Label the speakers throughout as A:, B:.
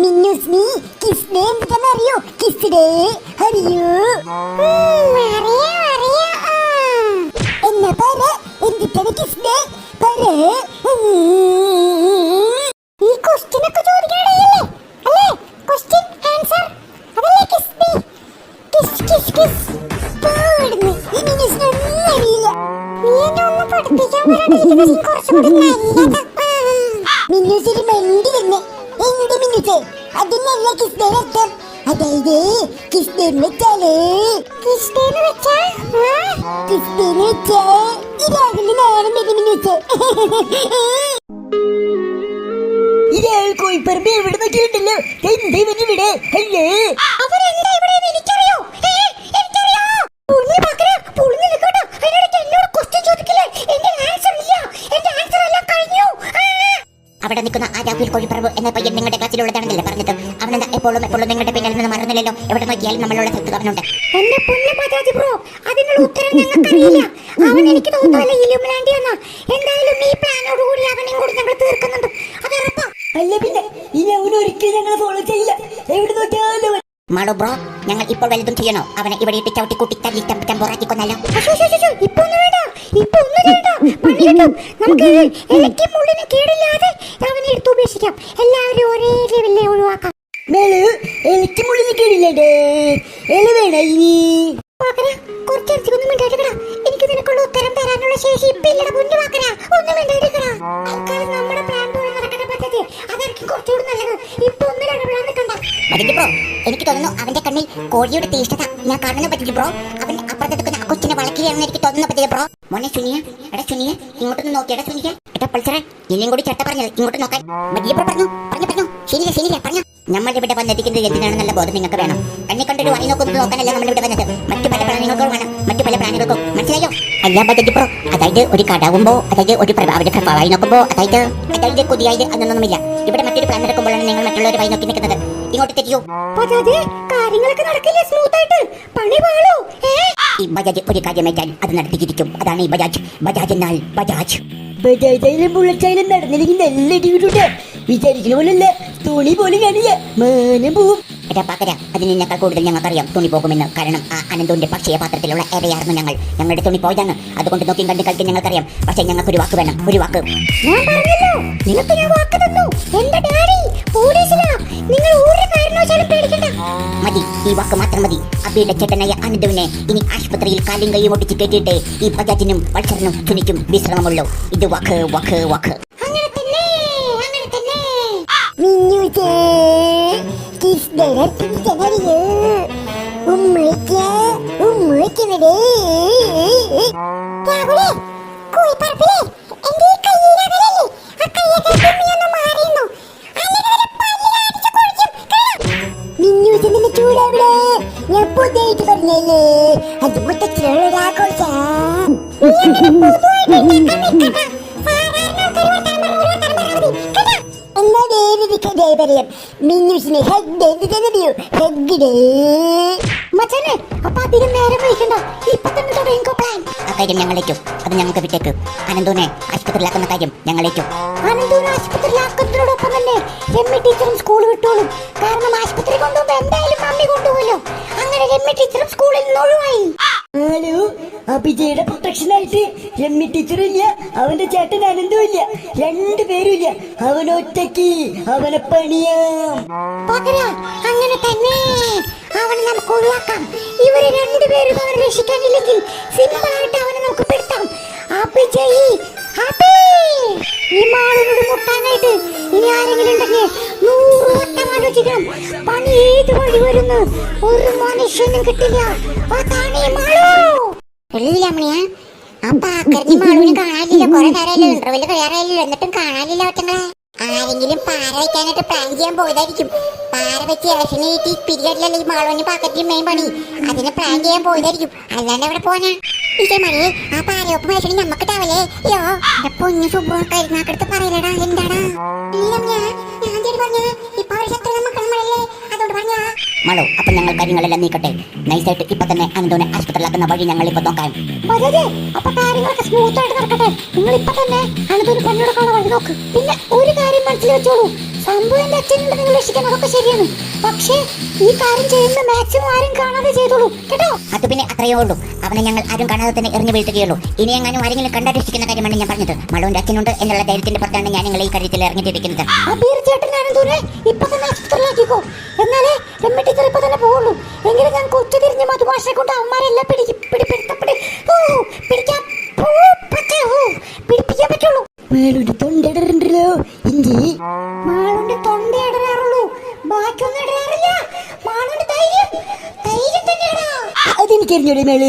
A: മിന്നൂസ് നീ kiss day എന്തിട്ടാന്ന് അറിയോ? എന്നാ പറ എന്തിട്ടാണ് കിസ് ഡേ പറ. ഈ ക്വസ്റ്റ്യൻ ഒക്കെ ചോദിക്കണല്ലേ അല്ലേ? ക്വസ്റ്റ്യൻ ആൻസർ അതല്ലേ kiss day kiss kiss kiss പാടുന്നു. ഈ മിന്നൂസിനൊന്നും അറിയില്ല. നീ എന്നെ ഒന്ന് പഠിപ്പിക്കാൻ പറഞ്ഞിരിക്കുന്നത് കുറച്ചുകൂടി നല്ലതാ. മിന്നൂസിന് മണ്ടി തന്നെ. എന്ത് മിന്നൂസ് അത് നല്ല ഡേ അർത്ഥം. അതായത് കിസ് ഡേ എന്ന് വെച്ചാൽ കിസ് ഡേ എന്ന് വെച്ചാ? കിസ് ഡേ എന്ന് വെച്ചാ ഈ രാവിലെ നാണം വരും മിന്നൂസ്
B: ഇയാൾ കോയിപ്പറമ്പ് എവിടെ നോക്കിയിട്ടുണ്ടല്ലോ? എന്താ ഇവൻ ഇവിടെ അല്ലേ?
A: അവരെന്താ
C: രാഹുൽ കോഴിപ്പറമ്പ് എന്ന പയ്യൻ നിങ്ങളുടെ ക്ലാസ്സിലുള്ളതാണെന്നല്ലേ പറഞ്ഞത്? അവനെന്താ എപ്പോഴും എപ്പോഴും നിങ്ങളുടെ പിന്നിൽ നിന്ന് മറന്നില്ലല്ലോ? എവിടെ നോക്കിയാലും നമ്മളോട് സ്ഥലത്ത് അവനുണ്ട്
A: എന്റെ പൊന്നു ബജാജ് ബ്രോ അതിനുള്ള ഉത്തരം ഞങ്ങൾക്കറിയില്ല. അവൻ എനിക്ക് തോന്നുന്നില്ല ഇലുമിലാണ്ടി എന്നാ. എന്തായാലും ഈ പ്ലാനോട് കൂടി അവനെയും കൂടി ഞങ്ങൾ തീർക്കുന്നുണ്ട്. അത് ഉറപ്പാ.
B: അല്ല പിന്നെ ഇനി അവൻ ഒരിക്കലും ഞങ്ങൾ ഫോളോ ചെയ്യില്ല. എവിടെ നോക്കിയാലും.
C: മാളു ബ്രോ ഞങ്ങൾ ഇപ്പോൾ വലുതും ചെയ്യണോ? അവനെ ഇവിടെ ഇട്ട് ചവിട്ടി കൂട്ടി തല്ലി
A: അശോ, അശോ, ഇപ്പൊ ഒന്നും വേണ്ട ഇപ്പൊ ഒന്നും വേണ്ട. നമുക്ക് ഇലക്കും മുള്ളിന് കേടില്ലാതെ അവനെ എടുത്ത് ഉപേക്ഷിക്കാം. എല്ലാവരും ഒരേ ലെവലിലെ ഒഴിവാക്കാം.
B: മേൾ എനിക്ക് കേടില്ലേ വേണ ഇനി?
A: നിനക്കുള്ള ഉത്തരം തരാനുള്ള ശേഷി ഇപ്പൊ ഇല്ലട മുന്നു വാക്കര ഒന്നും മിണ്ടായിരിക്കടാ തൽക്കാലം നമ്മുടെ പ്ലാൻ പോലെ നടക്കണ പദ്ധതി. അതായിരിക്കും കുറച്ചുകൂടി നല്ലത്. ഇപ്പൊ ഒന്നും ഇടപെടാൻ നിൽക്കണ്ട.
C: മതിക്ക് ബ്രോ എനിക്ക് തോന്നുന്നു അവന്റെ കണ്ണിൽ കോഴിയുടെ തീഷ്ണത ഞാൻ കാണുന്ന പറ്റില്ല ബ്രോ അവൻ അപ്പുറത്തെടുക്കുന്ന ആ കൊച്ചിനെ വളക്കുകയാണെന്ന് എനിക്ക് തോന്നുന്ന പറ്റില്ല ബ്രോ മോനെ സുനിയ എടാ സുനിയ ഇങ്ങോട്ടൊന്ന് നോക്കി എടാ സുനിയ എടാ പൾസറെ ഇനിയും കൂടി ചട്ട പറഞ്ഞത് ഇങ്ങോട്ട് നോക്കാൻ. മതിയ ബ്രോ പറഞ്ഞു പറഞ്ഞു പറഞ്ഞു. ശരിയില്ല ശരിയില്ല പറഞ്ഞു. നമ്മൾ ഇവിടെ വന്നെത്തിക്കുന്നത് എന്തിനാണെന്നുള്ള ബോധം നിങ്ങൾക്ക് വേണം. കണ്ണി കണ്ടൊരു വഴി നോക്കുന്നത് നോക്കാനല്ല നമ്മൾ ഇവിടെ വന്നത്. മറ്റു പല പ്രാണികൾക്കും വേണം. മറ്റു പല പ്രാണികൾക്കും. മനസ്സിലായോ? അല്ല ബജറ്റ് പ്രോ അതായത് ഒരു കടാവുമ്പോ അതായത് ഒരു അവരുടെ പ്രഭാവമായി നോക്കുമ്പോ അതായത് അതായത് കുതിയായത് അതൊന്നുമില്ല ഇവിടെ മറ്റൊരു പ്ലാൻ നടക്കുമ്പോഴാണ് നിങ്ങൾ മറ്റുള്ളവർ വഴി നോക്കി നിൽക്കുന്നത്. ഇങ്ങോട്ട് തെറ്റിയോ?
A: കാര്യങ്ങളൊക്കെ നടക്കില്ലേ സ്മൂത്ത് ആയിട്ട്? പണി പാളോ
C: ഈ ബജാജ് ഒരു കാര്യമേറ്റാൽ അത് നടത്തിയിരിക്കും. അതാണ് ഈ ബജാജ്. ബജാജ് എന്നാൽ ബജാജ്.
B: ബജാജായാലും ബുള്ളറ്റായാലും നടന്നില്ലെങ്കിൽ നല്ല ഇടിവിട്ടുണ്ട് വിചാരിക്കുന്ന പോലല്ല തുണി പോലും കാണില്ല മാനം പോവും.
C: എടാ പാക്കര അതിനേക്കാൾ കൂടുതൽ ഞങ്ങൾക്കറിയാം തുണി പോകുമെന്ന്. കാരണം ആ അനന്തുവിന്റെ പക്ഷിയ പാത്രത്തിലുള്ള ഇരയായിരുന്നു ഞങ്ങൾ. ഞങ്ങളുടെ തുണി പോയതാണ് അതുകൊണ്ട് നോക്കി കണ്ട് കളിക്കാൻ ഞങ്ങൾക്കറിയാം. പക്ഷേ ഞങ്ങൾക്ക് ഒരു വാക്ക് വേണം ഒരു വാക്ക്.
A: ഞാൻ പറഞ്ഞല്ലോ നിങ്ങൾക്ക് ഞാൻ വാക്ക്
C: മതി. ഈ വാക്ക് മാത്രം മതി. അബിയുടെ ചേട്ടനായ അനന്തുവിനെ ഇനി ആശുപത്രിയിൽ കാലും കൈയും ഒട്ടിച്ച് കെട്ടിയിട്ട് ഈ ബജാജിനും വത്സരനും തുണിക്കും വിശ്രമമുള്ളൂ. ഇത് വാക്ക് വാക്ക് വാക്ക്.
A: അങ്ങനെ തന്നെ പറയാം മിന്നൂസിനെ ഹഗ് എന്തിനറിയോ ഹഗ് ഡേ മച്ചനെ അപ്പൊ അധികം നേരം വഹിക്കണ്ട ഇപ്പൊ തന്നെ തുടങ്ങിക്കോ പ്ലാൻ
C: ആ. കാര്യം ഞങ്ങളേറ്റു അത് ഞങ്ങൾക്ക് വിട്ടേക്ക് ആശുപത്രിയിലാക്കുന്ന കാര്യം ഞങ്ങളേറ്റു
A: അനന്തൂർ ആശുപത്രിയിലാക്കുന്നതിനോടൊപ്പം തന്നെ രമ്യ ടീച്ചറും സ്കൂൾ വിട്ടോളും കാരണം ആശുപത്രി കൊണ്ടുപോകുമ്പോ എന്തായാലും മമ്മി കൊണ്ടുപോകല്ലോ അങ്ങനെ രമ്യ ടീച്ചറും സ്കൂളിൽ നിന്ന് ഒഴിവായി
B: അഭിജയുടെ പ്രൊട്ടക്ഷൻ ആയിട്ട് രമ്യ ടീച്ചറും ഇല്ല അവന്റെ ചേട്ടൻ അനന്തവും ഇല്ല രണ്ടുപേരും ഇല്ല. അവനൊറ്റക്ക് അവനെ പണിയാം.
A: അങ്ങനെ തന്നെ അവനെ ഇവരെ സിമ്പിൾ ആയിട്ട് അവനെ നമുക്ക് അഭി ഈ ഉണ്ടെങ്കിൽ പണി ഏത് വഴി വരുന്നു? ഒരു മനുഷ്യനും കിട്ടില്ല. അതാണ് ഈ മാളു.
C: മാളുവിനെ കാണാനില്ല എന്നിട്ടും കാണാനില്ല ഒറ്റങ്ങളെ. ആരെങ്കിലും പാര ചെയ്യാൻ പാര ഈ പണി. അതിനെ ചെയ്യാൻ ആ പാരയൊപ്പം എന്താടാ? മാളോ അപ്പൊ ഞങ്ങൾ കാര്യങ്ങളെല്ലാം നീക്കട്ടെ. നൈസായിട്ട് ഇപ്പൊ തന്നെ അനന്തോനെ ആശുപത്രിയിലാക്കുന്ന വഴി ഞങ്ങൾ ഇപ്പൊ നോക്കാം
A: അപ്പൊ കാര്യങ്ങളൊക്കെ സ്മൂത്ത് ആയിട്ട് നടക്കട്ടെ. നിങ്ങൾ ഇപ്പൊ തന്നെ അനന്തോന് പണിയെടുക്കാനുള്ള വഴി നോക്ക്. പിന്നെ ഒരു കാര്യം മനസ്സിൽ വെച്ചോളൂ. സംഭവം എന്റെ അച്ഛനുണ്ട് നിങ്ങൾ രക്ഷിക്കാനതൊക്കെ ശരിയാണ്. പക്ഷേ ഈ കാര്യം ചെയ്യുന്ന മാക്സിമം ആരും കാണാതെ ചെയ്തോളൂ. കേട്ടോ?
C: അത് പിന്നെ അത്രയേ ഉള്ളൂ. അവനെ ഞങ്ങൾ ആരും കാണാതെ തന്നെ എറിഞ്ഞു വീഴ്ത്തുകയുള്ളൂ. ഇനി എങ്ങാനും ആരെങ്കിലും കണ്ടരക്ഷിക്കുന്ന കാര്യമാണ് ഞാൻ പറഞ്ഞത്. മളുവിന്റെ അച്ഛനുണ്ട് എന്നുള്ള ധൈര്യത്തിന്റെ പുറത്താണ് ഞാൻ നിങ്ങളെ ഈ കാര്യത്തിൽ ഇറങ്ങിത്തിരിക്കുന്നത്
A: ആ ഞാൻ ദൂരെ ഇപ്പൊ തന്നെ ആശുപത്രിയിലാക്കിക്കോ. മാളുന്റെ തൊണ്ട ഇടറാറുള്ളൂ ബാക്കിയൊന്നും ഇടറാറില്ല മാളുന്റെ ധൈര്യം. ധൈര്യം തന്നെയാടാ.
B: അതെനിക്കറിഞ്ഞോടെ മേൾ?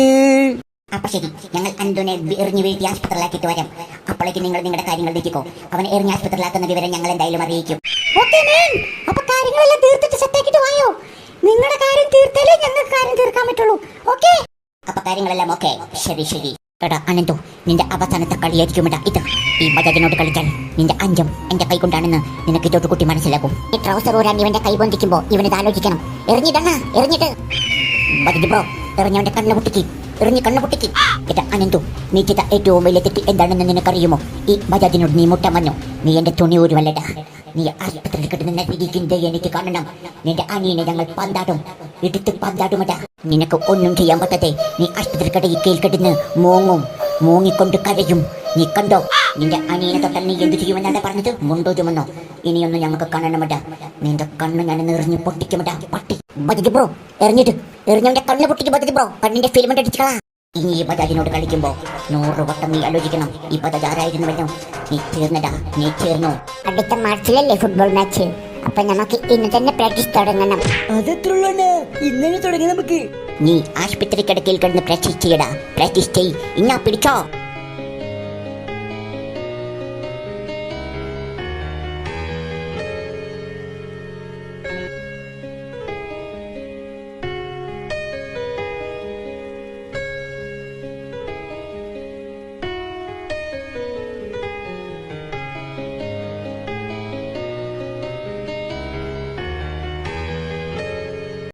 C: അപ്പൊ ശരി. ഞങ്ങൾ അന്തുനെ എറിഞ്ഞു വീഴ്ത്തി ആശുപത്രിയിലാക്കിയിട്ട് വരാം. അപ്പോഴേക്ക് നിങ്ങൾ നിങ്ങളുടെ കാര്യങ്ങൾ നീക്കിക്കോ അവൻ എറിഞ്ഞ് ആശുപത്രിയിലാക്കുന്ന വിവരം ഞങ്ങൾ എന്തായാലും അറിയിക്കും.
A: അപ്പൊ കാര്യങ്ങളെല്ലാം തീർത്തിട്ട് സെറ്റാക്കിട്ട് വായോ? നിങ്ങളുടെ കാര്യം തീർത്താലേ ഞങ്ങൾക്ക് കാര്യം തീർക്കാൻ പറ്റുള്ളൂ. ഓക്കെ?
C: അപ്പൊ കാര്യങ്ങളെല്ലാം ഓക്കെ. ശരി ശരി. എടാ അനന്തു നിന്റെ അവസാനത്തെ കളിയായിരിക്കും ഇടാ ഇത് ഈ ബജാജിനോട് കളിക്കാൻ നിന്റെ അഞ്ചും എന്റെ കൈ കൊണ്ടാണെന്ന് നിനക്ക് ഇതോട്ട് കുട്ടി മനസ്സിലാക്കും. ഈ ട്രൗസർ ഊരാൻ ഇവന്റെ കൈ ബന്ധിക്കുമ്പോ ഇവനത് ആലോചിക്കണം. എറിഞ്ഞിടണ എറിഞ്ഞിട്ട്. ബജാജ് ബ്രോ എറിഞ്ഞവന്റെ കണ്ണു പൊട്ടിക്ക് എറിഞ്ഞ് കണ്ണു പൊട്ടിക്ക്. ഇതാ അനന്തു നീ ചെയ്ത ഏറ്റവും വലിയ തെറ്റ് എന്താണെന്ന് നിനക്കറിയുമോ? ഈ ബജാജിനോട് നീ മുട്ട വന്നു നീ എന്റെ തുണി ഊരുമല്ലടാ നീ ആശുപത്രിയിൽ കിട്ടുന്ന എനിക്ക് കാണണം. നിന്റെ അനിയനെ ഞങ്ങൾ പന്താടും. എടുത്ത് പന്താടുമട. നിനക്ക് ഒന്നും ചെയ്യാൻ പറ്റാതെ നീ ആശുപത്രി കടയിൽ കേൾക്കെടുന്ന് മോങ്ങും. മൂങ്ങിക്കൊണ്ട് കരയും. നീ കണ്ടോ? നിന്റെ അനിയനെ തൊട്ടാൽ നീ എന്ത് ചെയ്യുമെന്നാണ് പറഞ്ഞത്? മുണ്ടോതുമെന്നോ ഇനിയൊന്നും ഞങ്ങൾക്ക് കാണണമട. നിന്റെ കണ്ണ് ഞാൻ എറിഞ്ഞ് പൊട്ടിക്കുമട. പട്ടി. Budget bro എറിഞ്ഞിട്ട്. എറിഞ്ഞവന്റെ കണ്ണ് പൊട്ടിക്ക് ബജറ്റ് ബ്രോ. കണ്ണിന്റെ ഫിലിമെന്റ് അടിച്ചളാ ഇനി ഈ ബജാജിനോട് കളിക്കുമ്പോ നൂറ് വട്ടം നീ ആലോചിക്കണം. ഈ ബജാജ് ആരായിരുന്നുവല്ലോ? നീ ചേർന്നടാ. നീ ചേർന്നോ? അടുത്ത മാർച്ചിലല്ലേ ഫുട്ബോൾ മാച്ച് അപ്പൊ നമുക്ക് ഇന്ന് തന്നെ പ്രാക്ടീസ് തുടങ്ങണം.
B: അതെത്രയുള്ളതാണ് ഇന്നലെ തുടങ്ങി നമുക്ക്.
C: നീ ആശുപത്രി കിടക്കയിൽ കിടന്ന് പ്രാക്ടീസ് ചെയ്യടാ. പ്രാക്ടീസ് ചെയ് ഇന്നാ പിടിച്ചോ.